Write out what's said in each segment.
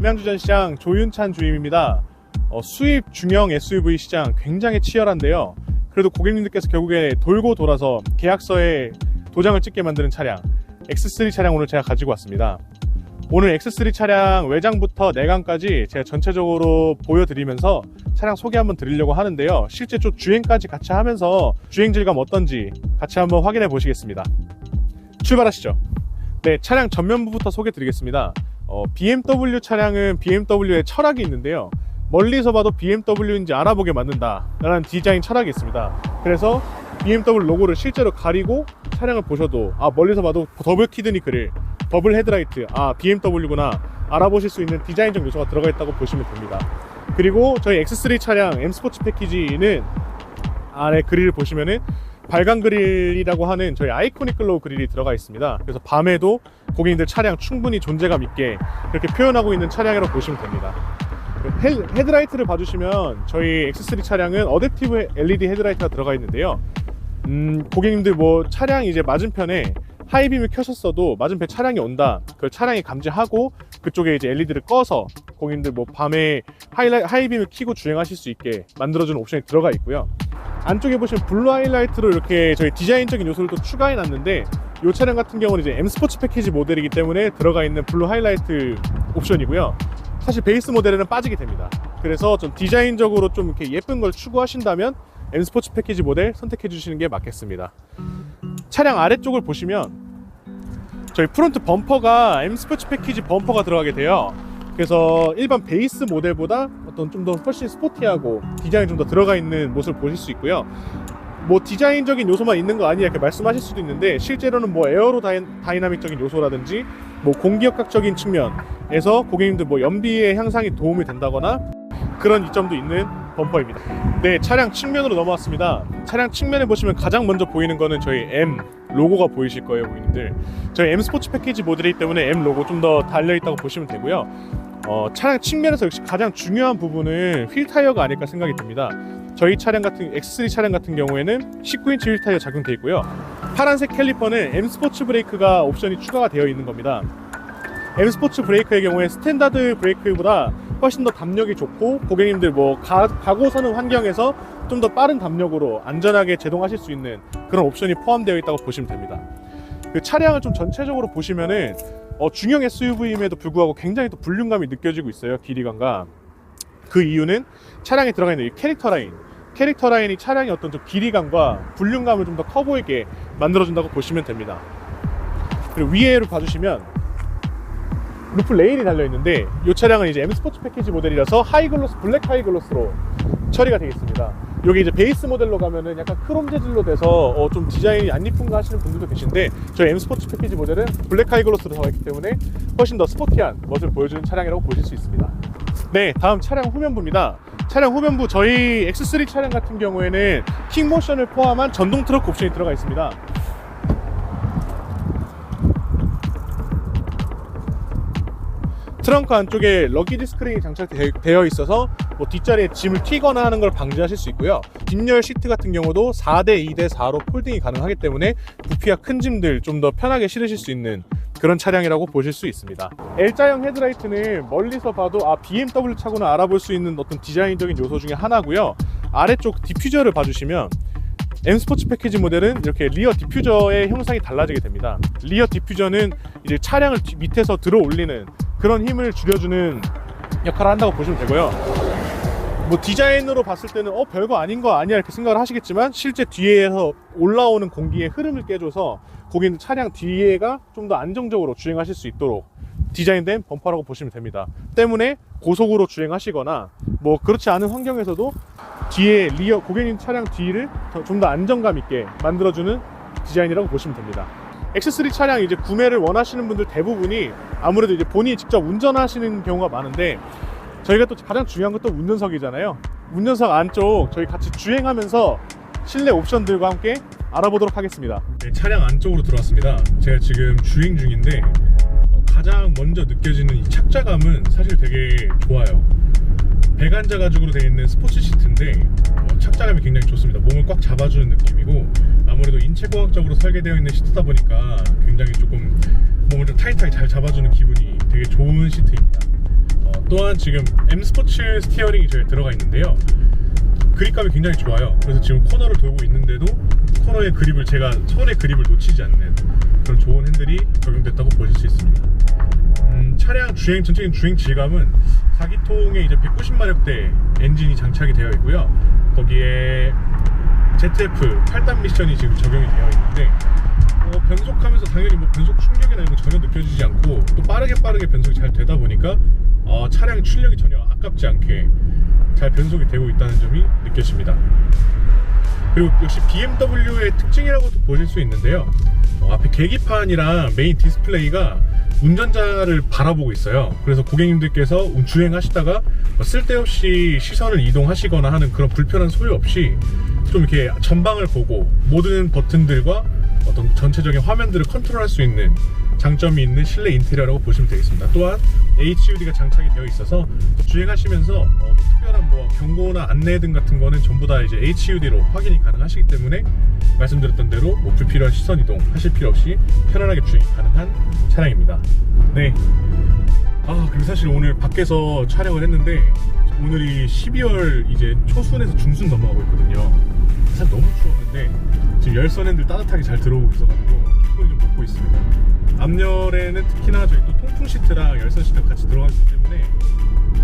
남양주전시장 조윤찬 주임입니다. 어, 수입 중형 SUV 시장 굉장히 치열한데요. 그래도 고객님들께서 결국에 돌고 돌아서 계약서에 도장을 찍게 만드는 차량 X3 차량 오늘 제가 가지고 왔습니다. 오늘 X3 차량 외장부터 내관까지 제가 전체적으로 보여드리면서 차량 소개 한번 드리려고 하는데요. 실제 좀 주행까지 같이 하면서 주행 질감 어떤지 같이 한번 확인해 보시겠습니다. 출발하시죠. 네, 차량 전면부부터 소개 드리겠습니다. 어, BMW 차량은 BMW의 철학이 있는데요. 멀리서 봐도 BMW인지 알아보게 만든다라는 디자인 철학이 있습니다. 그래서 BMW 로고를 실제로 가리고 차량을 보셔도 아 멀리서 봐도 더블 키드니 그릴, 더블 헤드라이트, 아 BMW구나 알아보실 수 있는 디자인적 요소가 들어가 있다고 보시면 됩니다. 그리고 저희 X3 차량 M 스포츠 패키지는 안에 그릴을 보시면은 발광 그릴이라고 하는 저희 아이코닉 글로우 그릴이 들어가 있습니다. 그래서 밤에도 고객님들 차량 충분히 존재감 있게 그렇게 표현하고 있는 차량이라고 보시면 됩니다. 헤, 헤드라이트를 봐주시면 저희 X3 차량은 어댑티브 LED 헤드라이트가 들어가 있는데요. 음, 고객님들 뭐 차량 이제 맞은편에 하이빔을 켜셨어도 맞은편 차량이 온다. 그걸 차량이 감지하고 그쪽에 이제 LED를 꺼서 고객님들 뭐 밤에 하이라이, 하이빔을 켜고 주행하실 수 있게 만들어주는 옵션이 들어가 있고요. 안쪽에 보시면 블루 하이라이트로 이렇게 저희 디자인적인 요소를 또 추가해 놨는데 이 차량 같은 경우는 이제 M 스포츠 패키지 모델이기 때문에 들어가 있는 블루 하이라이트 옵션이고요. 사실 베이스 모델에는 빠지게 됩니다. 그래서 좀 디자인적으로 좀 이렇게 예쁜 걸 추구하신다면 M 스포츠 패키지 모델 선택해 주시는 게 맞겠습니다. 차량 아래쪽을 보시면 저희 프론트 범퍼가 M 스포츠 패키지 범퍼가 들어가게 돼요. 그래서 일반 베이스 모델보다 어떤 좀 더 훨씬 스포티하고 디자인이 좀 더 들어가 있는 모습을 보실 수 있고요. 뭐 디자인적인 요소만 있는 거 아니야 이렇게 말씀하실 수도 있는데 실제로는 뭐 에어로 다이, 다이나믹적인 요소라든지 뭐 공기역학적인 측면에서 고객님들 뭐 연비의 향상이 도움이 된다거나 그런 이점도 있는 범퍼입니다. 네, 차량 측면으로 넘어왔습니다. 차량 측면에 보시면 가장 먼저 보이는 거는 저희 M 로고가 보이실 거예요, 고객님들. 저희 M 스포츠 패키지 모델이기 때문에 M 로고 좀 더 달려 있다고 보시면 되고요. 어, 차량 측면에서 역시 가장 중요한 부분은 휠 타이어가 아닐까 생각이 듭니다. 저희 차량 같은 X3 차량 같은 경우에는 19인치 휠 타이어 적용되어 있고요. 파란색 캘리퍼는 M 스포츠 브레이크가 옵션이 추가가 되어 있는 겁니다. M 스포츠 브레이크의 경우에 스탠다드 브레이크보다 훨씬 더 담력이 좋고 고객님들 뭐 가, 가고 서는 환경에서 좀 더 빠른 담력으로 안전하게 제동하실 수 있는 그런 옵션이 포함되어 있다고 보시면 됩니다. 그 차량을 좀 전체적으로 보시면은 어, 중형 SUV임에도 불구하고 굉장히 또 불륜감이 느껴지고 있어요 길이감과. 그 이유는 차량에 들어가 있는 이 캐릭터 라인. 캐릭터 라인이 차량의 어떤 좀 길이감과 불륜감을 좀 더 커 보이게 만들어준다고 보시면 됩니다. 그리고 위에를 봐주시면 루프 레일이 달려 있는데 이 차량은 이제 M 스포츠 패키지 모델이라서 하이글로스 블랙 하이글로스로 처리가 되겠습니다. 여기 이제 베이스 모델로 가면은 약간 크롬 재질로 돼서 어, 좀 디자인이 안 이쁜가 하시는 분들도 계신데 저희 M 스포츠 패키지 모델은 블랙 하이글로스로 되어 있기 때문에 훨씬 더 스포티한 멋을 보여주는 차량이라고 보실 수 있습니다. 네, 다음 차량 후면부입니다. 차량 후면부 저희 X3 차량 같은 경우에는 킥모션을 포함한 전동 트럭 옵션이 들어가 있습니다. 트렁크 안쪽에 러기지 스크린이 장착되어 있어서 뭐 뒷자리에 짐을 튀거나 하는 걸 방지하실 수 있고요. 뒷열 시트 같은 경우도 4대 2대 4로 폴딩이 가능하기 때문에 부피와 큰 짐들 좀 더 편하게 실으실 수 있는 그런 차량이라고 보실 수 있습니다. L자형 헤드라이트는 멀리서 봐도 아 BMW 차구나 알아볼 수 있는 어떤 디자인적인 요소 중에 하나고요. 아래쪽 디퓨저를 봐주시면 M 스포츠 패키지 모델은 이렇게 리어 디퓨저의 형상이 달라지게 됩니다. 리어 디퓨저는 이제 차량을 뒤- 밑에서 들어 올리는 그런 힘을 줄여주는 역할을 한다고 보시면 되고요. 뭐 디자인으로 봤을 때는 어 별거 아닌 거 아니야 이렇게 생각을 하시겠지만 실제 뒤에서 올라오는 공기의 흐름을 깨줘서 고객님 차량 뒤에가 좀 더 안정적으로 주행하실 수 있도록 디자인된 범퍼라고 보시면 됩니다. 때문에 고속으로 주행하시거나 뭐 그렇지 않은 환경에서도 뒤에 리어 고객님 차량 뒤를 좀 더 안정감 있게 만들어주는 디자인이라고 보시면 됩니다. X3 차량 이제 구매를 원하시는 분들 대부분이 아무래도 이제 본인이 직접 운전하시는 경우가 많은데 저희가 또 가장 중요한 것도 운전석이잖아요. 운전석 안쪽 저희 같이 주행하면서 실내 옵션들과 함께 알아보도록 하겠습니다. 네, 차량 안쪽으로 들어왔습니다. 제가 지금 주행 중인데 어, 가장 먼저 느껴지는 이 착자감은 사실 되게 좋아요. 배관자 가죽으로 되어 있는 스포츠 시트인데 어, 착자감이 굉장히 좋습니다. 몸을 꽉 잡아주는 느낌이고 아무래도 인체공학적으로 설계되어 있는 시트다 보니까 굉장히 조금 몸을 좀 타이트하게 잘 잡아주는 기분이 되게 좋은 시트입니다. 어, 또한 지금 M 스포츠 스티어링이 저희 들어가 있는데요. 그립감이 굉장히 좋아요. 그래서 지금 코너를 돌고 있는데도 코너의 그립을 제가 손의 그립을 놓치지 않는 그런 좋은 핸들이 적용됐다고 보실 수 있습니다. 음, 차량 주행 전체적인 주행 질감은 4기통에 이제 190마력대 엔진이 장착이 되어 있고요. 거기에 ZF 8단 미션이 지금 적용이 되어 있는데 어, 변속하면서 당연히 뭐 변속 충격이나 이런 거 전혀 느껴지지 않고 또 빠르게 빠르게 변속이 잘 되다 보니까 어, 차량 출력이 전혀 아깝지 않게 잘 변속이 되고 있다는 점이 느껴집니다. 그리고 역시 BMW의 특징이라고도 보실 수 있는데요. 어, 앞에 계기판이랑 메인 디스플레이가 운전자를 바라보고 있어요. 그래서 고객님들께서 주행하시다가 뭐 쓸데없이 시선을 이동하시거나 하는 그런 불편한 소요 없이 좀 이렇게 전방을 보고 모든 버튼들과 어떤 전체적인 화면들을 컨트롤할 수 있는 장점이 있는 실내 인테리어라고 보시면 되겠습니다. 또한 HUD가 장착이 되어 있어서 주행하시면서 어, 뭐 특별한 뭐 경고나 안내 등 같은 거는 전부 다 이제 HUD로 확인이 가능하시기 때문에 말씀드렸던 대로 뭐 불필요한 시선 이동 하실 필요 없이 편안하게 주행이 가능한 차량입니다. 네. 아 그리고 사실 오늘 밖에서 촬영을 했는데 오늘이 12월 이제 초순에서 중순 넘어가고 있거든요. 사실 너무 추웠는데 지금 열선 핸들 따뜻하게 잘 들어오고 있어가지고 손이 좀 녹고 있습니다. 앞열에는 특히나 저희 또 통풍 시트랑 열선 시트가 같이 들어가기 때문에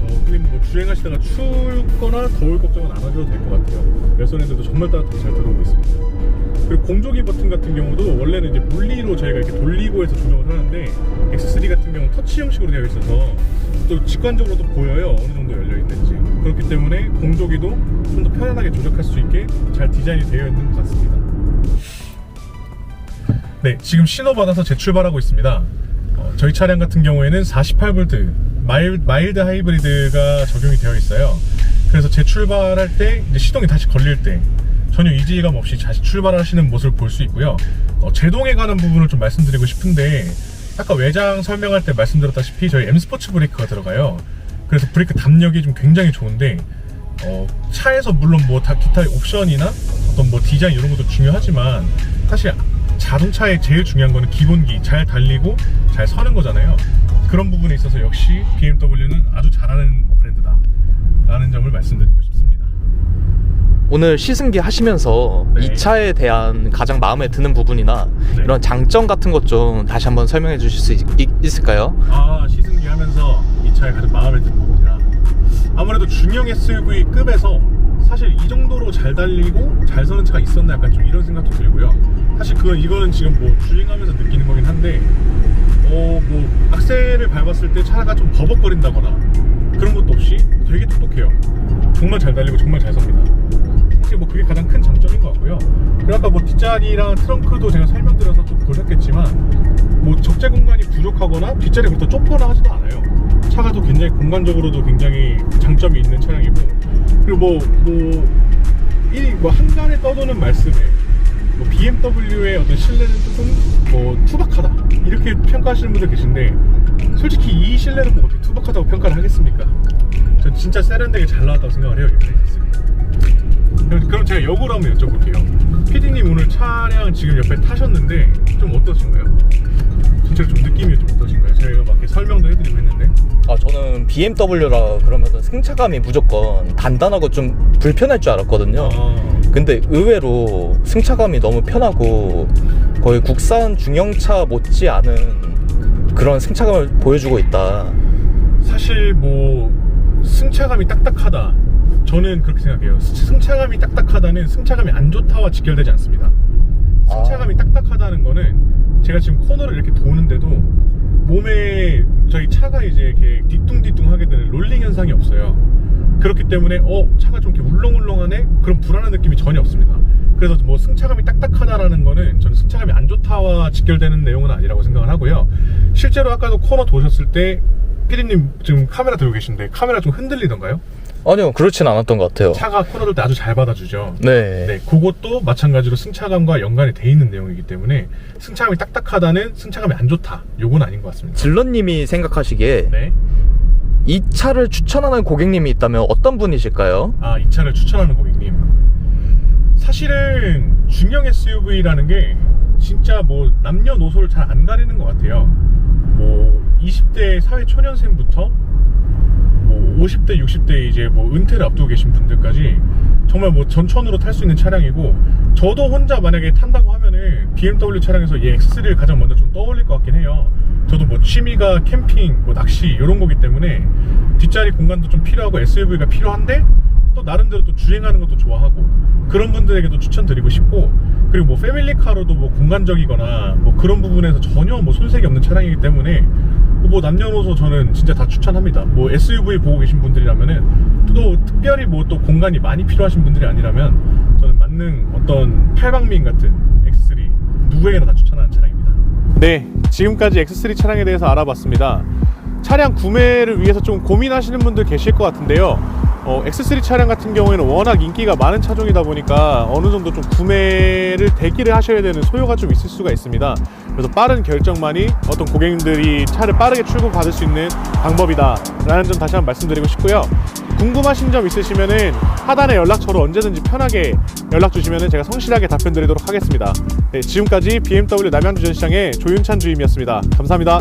어, 뭐 주행하시다가 춥거나 더울 걱정은 안 하셔도 될 것 같아요. 열선 핸들도 정말 따뜻하게 잘 들어오고 있습니다. 그리고 공조기 버튼 같은 경우도 원래는 이제 물리로 저희가 이렇게 돌리고 해서 조정을 하는데 X3 같은 경우는 터치 형식으로 되어 있어서 또 직관적으로도 보여요 어느 정도 열려 있는지 그렇기 때문에 공조기도 좀 더 편안하게 조작할 수 있게 잘 디자인이 되어 있는 것 같습니다. 네, 지금 신호 받아서 재출발하고 있습니다. 어, 저희 차량 같은 경우에는 48V 마일, 마일드 하이브리드가 적용이 되어 있어요. 그래서 재출발할 때 이제 시동이 다시 걸릴 때 전혀 이질감 없이 다시 출발하시는 모습을 볼 수 있고요. 어, 제동에 관한 부분을 좀 말씀드리고 싶은데 아까 외장 설명할 때 말씀드렸다시피 저희 M 스포츠 브레이크가 들어가요. 그래서 브레이크 담력이 좀 굉장히 좋은데 어, 차에서 물론 뭐 다 기타 옵션이나 어떤 뭐 디자인 이런 것도 중요하지만 사실 자동차의 제일 중요한 거는 기본기 잘 달리고 잘 서는 거잖아요. 그런 부분에 있어서 역시 BMW는 아주 잘하는 브랜드다. 라는 점을 말씀드리고 싶습니다. 오늘 시승기 하시면서 네. 이 차에 대한 가장 마음에 드는 부분이나 네. 이런 장점 같은 것 좀 다시 한번 설명해 주실 수 있, 을까요 아 시승기 하면서 이 차에 가장 마음에 드는 부분이라 아무래도 중형 SUV급에서 사실 이 정도로 잘 달리고 잘 서는 차가 있었나 약간 좀 이런 생각도 들고요 사실 그건 이거는 지금 뭐 주행하면서 느끼는 거긴 한데 어 뭐 악셀을 밟았을 때 차가 좀 버벅거린다거나 그런 것도 없이 되게 똑똑해요 정말 잘 달리고 정말 잘 섭니다 사실 뭐 그게 가장 큰 장점인 것 같고요. 그리고 아까 뭐 뒷자리랑 트렁크도 제가 설명드려서 좀 보셨겠지만 뭐 적재 공간이 부족하거나 그렇게 좁거나 하지도 않아요. 차가 또 굉장히 공간적으로도 굉장히 장점이 있는 차량이고 그리고 뭐 뭐이뭐 한간에 떠도는 말씀에 뭐 BMW의 어떤 실내는 조금 뭐 투박하다 이렇게 평가하시는 분들 계신데 솔직히 이 실내는 뭐 어떻게 투박하다고 평가를 하겠습니까? 전 진짜 세련되게 잘 나왔다고 생각을 해요 그럼 그럼 제가 역으로 한번 여쭤볼게요. PD님 오늘 차량 지금 옆에 타셨는데 좀 어떠신가요? 진짜 좀 느낌이 좀 어떠신가요? 제가 막 이렇게 설명도 해드리고 했는데 아 저는 BMW라 그러면 승차감이 무조건 단단하고 좀 불편할 줄 알았거든요. 아, 근데 의외로 승차감이 너무 편하고 거의 국산 중형차 못지 않은 그런 승차감을 보여주고 있다. 사실 뭐 승차감이 딱딱하다. 저는 그렇게 생각해요. 스- 승차감이 딱딱하다는 승차감이 안 좋다와 직결되지 않습니다. 승차감이 딱딱하다는 거는 제가 지금 코너를 이렇게 도는데도 몸에 저희 차가 이제 이렇게 뒤뚱뒤뚱 하게 되는 롤링 현상이 없어요. 그렇기 때문에 어 차가 좀 이렇게 울렁울렁하네 그런 불안한 느낌이 전혀 없습니다. 그래서 뭐 승차감이 딱딱하다라는 거는 저는 승차감이 안 좋다와 직결되는 내용은 아니라고 생각을 하고요. 실제로 아까도 코너 도셨을 때 피디님 지금 카메라 들고 계신데 카메라 좀 흔들리던가요? 아니요 그렇진 않았던 것 같아요. 차가 코너 돌때 아주 잘 받아주죠. 네. 네, 그것도 마찬가지로 승차감과 연관이 돼 있는 내용이기 때문에 승차감이 딱딱하다는 승차감이 안 좋다. 요건 아닌 것 같습니다. 질러님이 생각하시기에 네. 이 차를 추천하는 고객님이 있다면 어떤 분이실까요? 아, 이 차를 추천하는 고객님. 사실은 중형 SUV라는 게 진짜 뭐 남녀노소를 잘 안 가리는 것 같아요. 뭐 20대 사회 초년생부터 50대, 60대 이제 뭐 은퇴를 앞두고 계신 분들까지 정말 뭐 전천으로 탈 수 있는 차량이고 저도 혼자 만약에 탄다고 하면은 BMW 차량에서 이 X3를 가장 먼저 좀 떠올릴 것 같긴 해요. 저도 뭐 취미가 캠핑, 뭐 낚시 이런 거기 때문에 뒷자리 공간도 좀 필요하고 SUV가 필요한데 또 나름대로 또 주행하는 것도 좋아하고 그런 분들에게도 추천드리고 싶고 그리고 뭐 패밀리카로도 뭐 공간적이거나 뭐 그런 부분에서 전혀 뭐 손색이 없는 차량이기 때문에 뭐 남녀노소 저는 진짜 다 추천합니다. 뭐 SUV 보고 계신 분들이라면은 또 특별히 뭐 또 공간이 많이 필요하신 분들이 아니라면 저는 만능 어떤 팔방민 같은 X3 누구에게나 다 추천하는 차량입니다. 네, 지금까지 X3 차량에 대해서 알아봤습니다. 차량 구매를 위해서 좀 고민하시는 분들 계실 것 같은데요. 어, X3 차량 같은 경우에는 워낙 인기가 많은 차종이다 보니까 어느 정도 좀 구매를 대기를 하셔야 되는 소요가 좀 있을 수가 있습니다. 그래서 빠른 결정만이 어떤 고객님들이 차를 빠르게 출고 받을 수 있는 방법이다라는 점 다시 한번 말씀드리고 싶고요. 궁금하신 점 있으시면은 하단에 연락처로 언제든지 편하게 연락 주시면은 제가 성실하게 답변 드리도록 하겠습니다. 네, 지금까지 BMW 남양주 전시장의 조윤찬 주임이었습니다. 감사합니다.